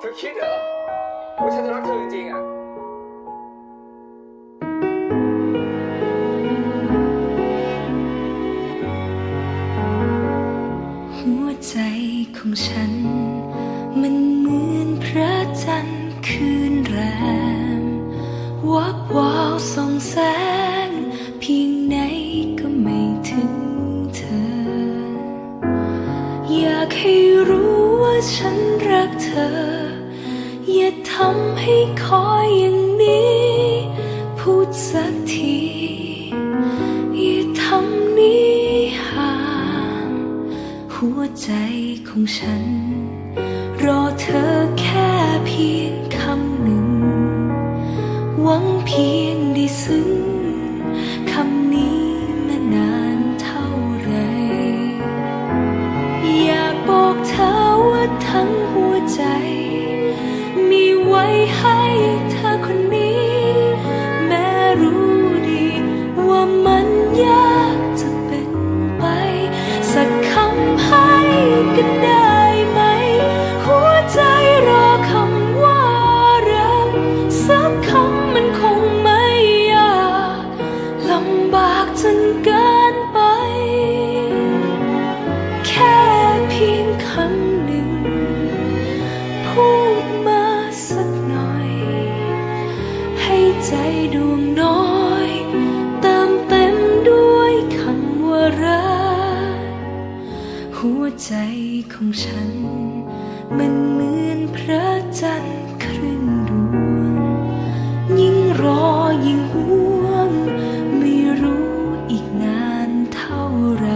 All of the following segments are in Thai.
เธอคิดเหรอว่าฉันจะรักเธอจริงๆอะหัวใจของฉัน มันเหมือนพระจันทร์คืนแรมวับวาวส่องแสง เพียงไหนก็ไม่ถึงเธอ อยากให้รู้ว่าฉันรักเธอำให้คอยอย่างนี้ พูดสักทีอย่าทำนี้ห่างหัวใจของฉัน รอเธอแค่เพียงคำหนึ่ง หวังเพียงได้ซึ้งคำนี้มานานเท่าไร อยากบอกเธอว่าทั้งหัวใจ มีไว้ให้เธอคนนี้ แม้รู้ดีว่ามันยากจะเป็นไป สักคำให้กันได้ รัก หัวใจของฉัน มันเหมือนพระจันทร์ครึ่งดวง ยิ่งรอยิ่งห่วง ไม่รู้อีกนานเท่าไร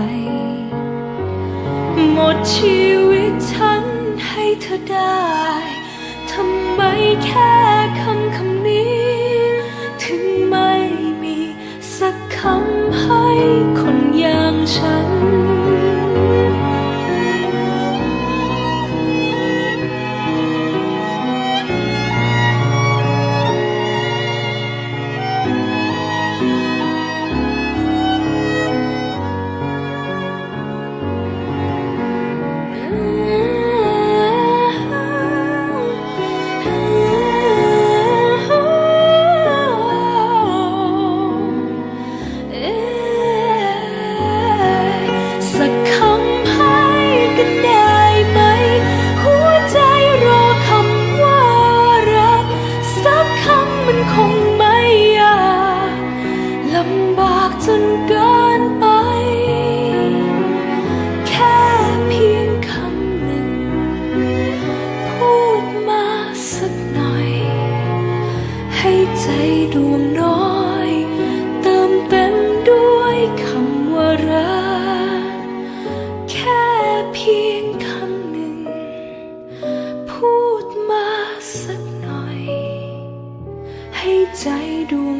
หมดชีวิตฉันให้เธอได้ ทำไมแค่คำคำนี้ ถึง กัน ใจดวง